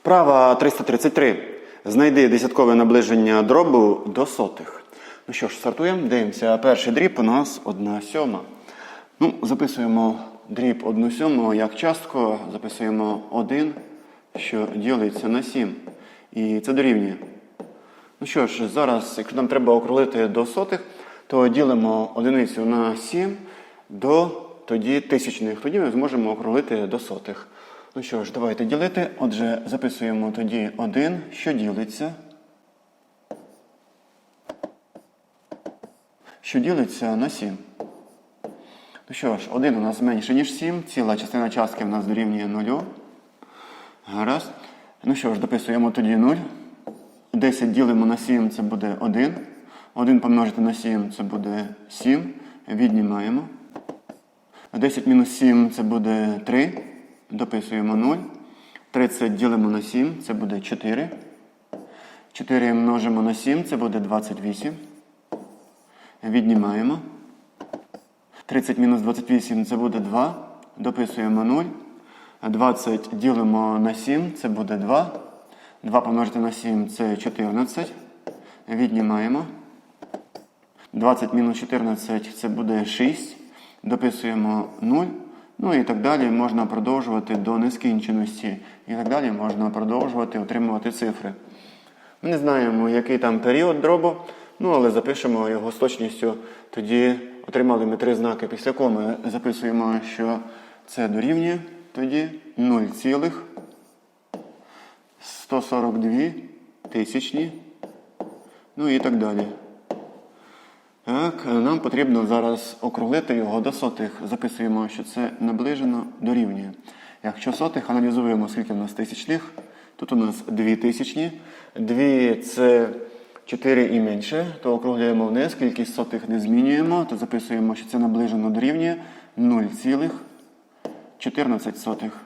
Вправа 333. Знайди десяткове наближення дробу до сотих. Ну що ж, стартуємо. Дивимося. Перший дріб у нас 1 сьома. Ну, записуємо дріб 1 сьому як частку. Записуємо 1, що ділиться на 7. І це дорівнює. Ну що ж, зараз, якщо нам треба округлити до сотих, то ділимо одиницю на 7 до тоді тисячних. Тоді ми зможемо округлити до сотих. Ну що ж, давайте ділити. Отже, записуємо тоді 1, що ділиться. Що ділиться на 7. Ну що ж, 1 у нас менше, ніж 7. Ціла частина частки в нас дорівнює 0. Гаразд. Ну що ж, дописуємо тоді 0. 10 ділимо на 7, це буде 1. 1 помножити на 7 це буде 7. Віднімаємо. 10 мінус 7 це буде 3. Дописуємо 0. 30 ділимо на 7, це буде 4. 4 множимо на 7, це буде 28. Віднімаємо. 30 мінус 28 це буде 2. Дописуємо 0. 20 ділимо на 7, це буде 2. 2 помножити на 7 це 14. Віднімаємо. 20 мінус 14 це буде 6. Дописуємо 0. Ну і так далі можна продовжувати до нескінченості. І так далі можна продовжувати отримувати цифри. Ми не знаємо, який там період дробу, ну але запишемо його з точністю. Тоді отримали ми три знаки після коми. Записуємо, що це дорівнює тоді 0,142 тисячні. Ну і так далі. Так, нам потрібно зараз округлити його до сотих. Записуємо, що це наближено дорівнює. Якщо сотих, аналізуємо, скільки в нас тисячних. Тут у нас 2 тисячні. 2 це 4 і менше, то округлюємо вниз, кількість сотих не змінюємо, то записуємо, що це наближено дорівнює 0,14 сотих.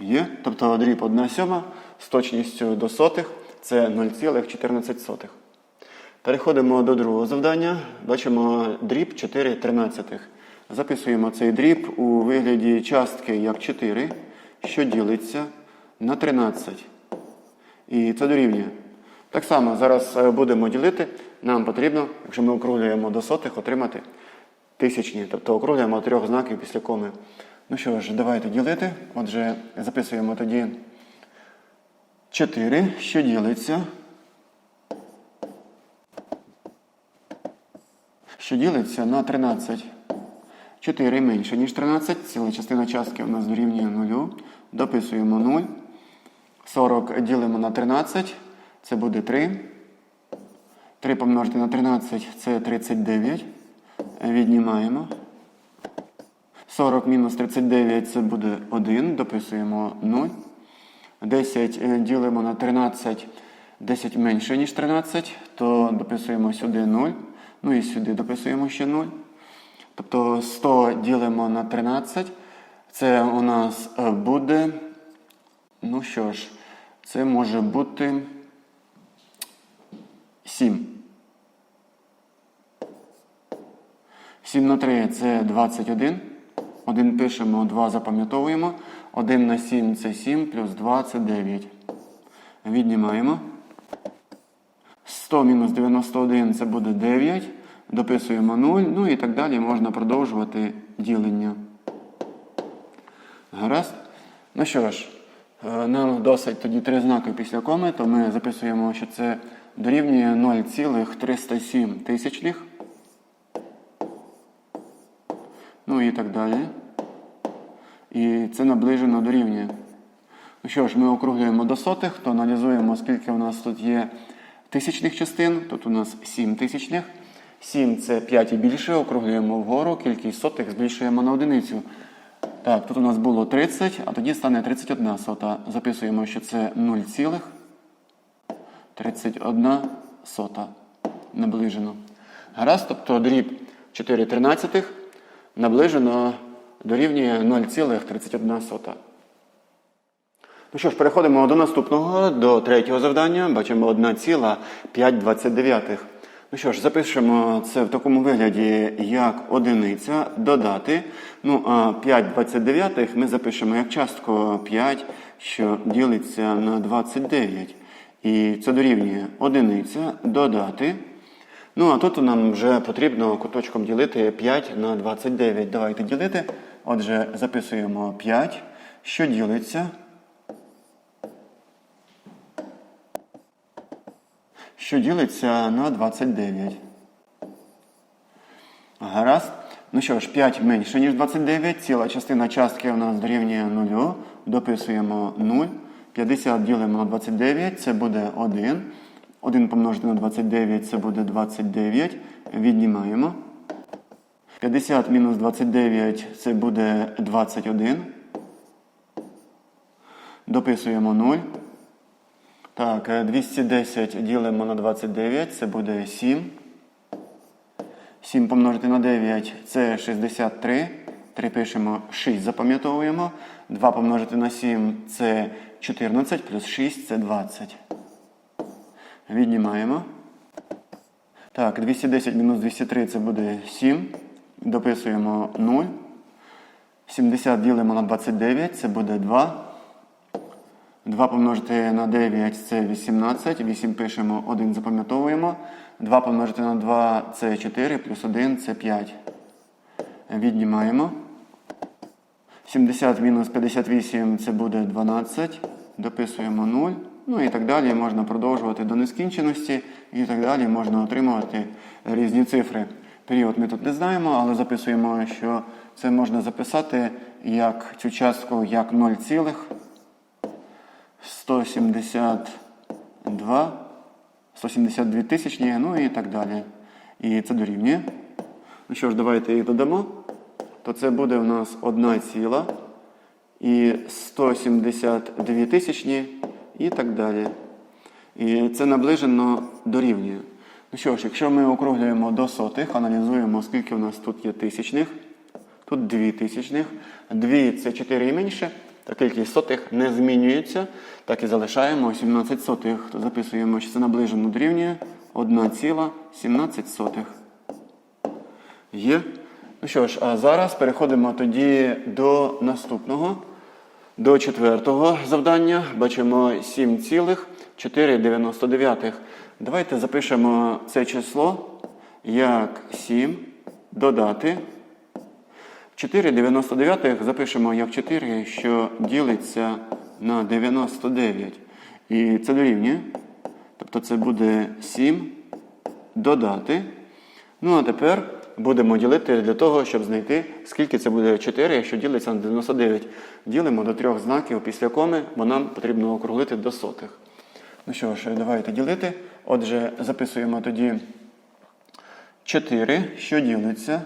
Є, тобто дріб 1 сьома з точністю до сотих це 0,14. Переходимо до другого завдання. Бачимо дріб 4 тринадцятих. Записуємо цей дріб у вигляді частки як 4, що ділиться на 13. І це дорівнює. Так само зараз е, будемо ділити. Нам потрібно, якщо ми округлюємо до сотих, отримати тисячні. Тобто округлюємо трьох знаків після коми. Ну що ж, давайте ділити. Отже, записуємо тоді 4, що ділиться. Що ділиться на 13. 4 менше, ніж 13. Ціла частина частки у нас дорівнює 0. Дописуємо 0. 40 ділимо на 13. Це буде 3. 3 помножити на 13 це 39. Віднімаємо. 40 мінус 39 це буде 1. Дописуємо 0. 10 е, ділимо на 13. 10 менше, ніж 13, то дописуємо сюди 0. Ну і сюди дописуємо ще 0. Тобто 100 ділимо на 13. Це у нас е, буде. Ну що ж, це може бути 7. 7 на 3 це 21. 1 пишемо, 2 запам'ятовуємо. 1 на 7 це 7, плюс 2 це 9. Віднімаємо. 100 мінус 91 це буде 9. Дописуємо 0. Ну і так далі можна продовжувати ділення. Гаразд. Ну що ж, е, нам досить тоді три знаки після коми, то ми записуємо, що це дорівнює 0,307 тисячних. Ну і так далі. І це наближено дорівнює. Ну що ж, ми округлюємо до сотих, то аналізуємо, скільки у нас тут є тисячних частин. Тут у нас 7 тисячних. 7 це 5 і більше, округлюємо вгору, кількість сотих збільшуємо на одиницю. Так, тут у нас було 30, а тоді стане 31 сота. Записуємо, що це 0,31 сота. Наближено. Гаразд, тобто дріб 4 тринадцятих наближено дорівнює 0,31 сота. Ну що ж, переходимо до наступного, до третього завдання. Бачимо 1,529. Ну що ж, запишемо це в такому вигляді, як одиниця додати. Ну, а 5 29 ми запишемо як частку 5, що ділиться на 29. І це дорівнює одиниця додати. Ну, а тут нам вже потрібно куточком ділити 5 на 29. Давайте ділити. Отже, записуємо 5, що ділиться. Що ділиться на 29. Гаразд. Ну що ж, 5 менше, ніж 29. Ціла частина частки у нас дорівнює 0. Дописуємо 0. 50 ділимо на 29, це буде 1. 1 помножити на 29, це буде 29. Віднімаємо. 50 мінус 29 це буде 21. Дописуємо 0. Так, е, 210 ділимо на 29, це буде 7. 7 помножити на 9 це 63. 3 пишемо 6, запам'ятовуємо. 2 помножити на 7 це 14, плюс 6 це 20. Віднімаємо. Так, 210 мінус 203 це буде 7. Дописуємо 0. 70 ділимо на 29, це буде 2. 2 помножити на 9 це 18. 8 пишемо, 1 запам'ятовуємо. 2 помножити на 2 це 4, плюс 1 це 5. Віднімаємо. 70 мінус 58 це буде 12. Дописуємо 0. Ну і так далі можна продовжувати до нескінченості. І так далі можна отримувати різні цифри. Період ми тут не знаємо, але записуємо, що це можна записати як цю частку як 0, цілих 172, 172 тисячні, ну і так далі. І це дорівнює. Ну що ж, давайте їх додамо. То це буде у нас 1 ціла і 172 тисячні і так далі. І це наближено дорівнює. Ну що ж, якщо ми округлюємо до сотих, аналізуємо, скільки у нас тут є тисячних. Тут 2 тисячних. 2 це 4 і менше. Та кількість сотих не змінюється. Так і залишаємо 17 сотих. То записуємо, що це наближено дорівнює 1,17 сотих. Є. Ну що ж, а зараз переходимо тоді до наступного, до четвертого завдання. Бачимо 7,499. Давайте запишемо це число як 7 додати. 4,99 запишемо як 4, що ділиться на 99. І це дорівнює. Тобто це буде 7 додати. Ну, а тепер будемо ділити для того, щоб знайти, скільки це буде 4, якщо ділиться на 99. Ділимо до трьох знаків після коми, бо нам потрібно округлити до сотих. Ну що ж, давайте ділити. Отже, записуємо тоді 4, що ділиться.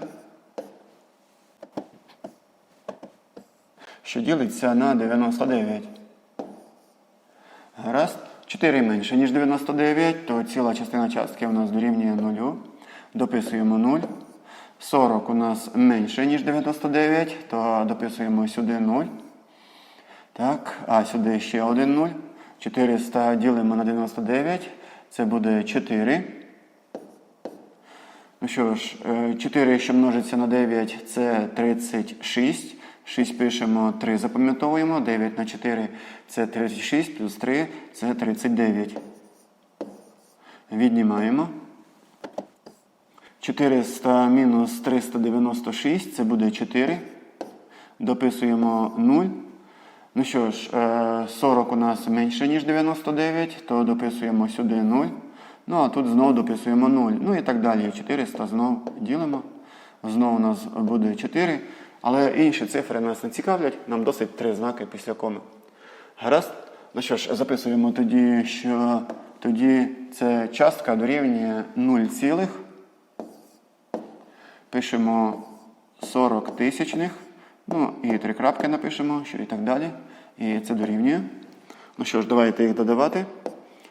Що ділиться на 99. Гаразд. 4 менше, ніж 99, то ціла частина частки у нас дорівнює 0. Дописуємо 0. 40 у нас менше, ніж 99, то дописуємо сюди 0. Так, а сюди ще один 0. 400 ділимо на 99. Це буде 4. Ну що ж, 4, що множиться на 9, це 36. 6 пишемо, 3 запам'ятовуємо. 9 на 4 це 36, плюс 3 це 39. Віднімаємо. 400 мінус 396 це буде 4. Дописуємо 0. Ну що ж, 40 у нас менше, ніж 99, то дописуємо сюди 0. Ну, а тут знову дописуємо 0. Ну і так далі. 400 знову ділимо. Знову у нас буде 4. Але інші цифри нас не цікавлять, нам досить три знаки після коми. Гаразд? Ну що ж, записуємо тоді, що тоді це частка дорівнює 0, цілих. пишемо 40 тисячних. Ну і три крапки напишемо, що і так далі. І це дорівнює. Ну що ж, давайте їх додавати.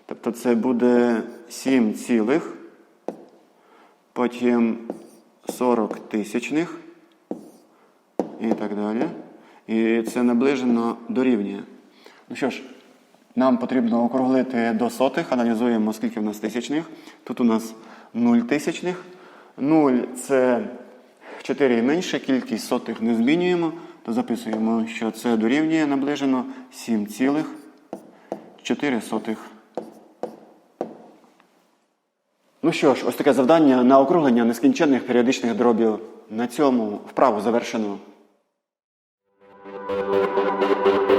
Тобто це буде 7 цілих, потім 40 тисячних і так далі. І це наближено дорівнює. Ну що ж, нам потрібно округлити до сотих, аналізуємо, скільки в нас тисячних. Тут у нас 0 тисячних. 0 це 4 і менше, кількість сотих не змінюємо, то записуємо, що це дорівнює наближено 7,4 сотих. Ну що ж, ось таке завдання на округлення нескінченних періодичних дробів. На цьому вправу завершено. Thank you.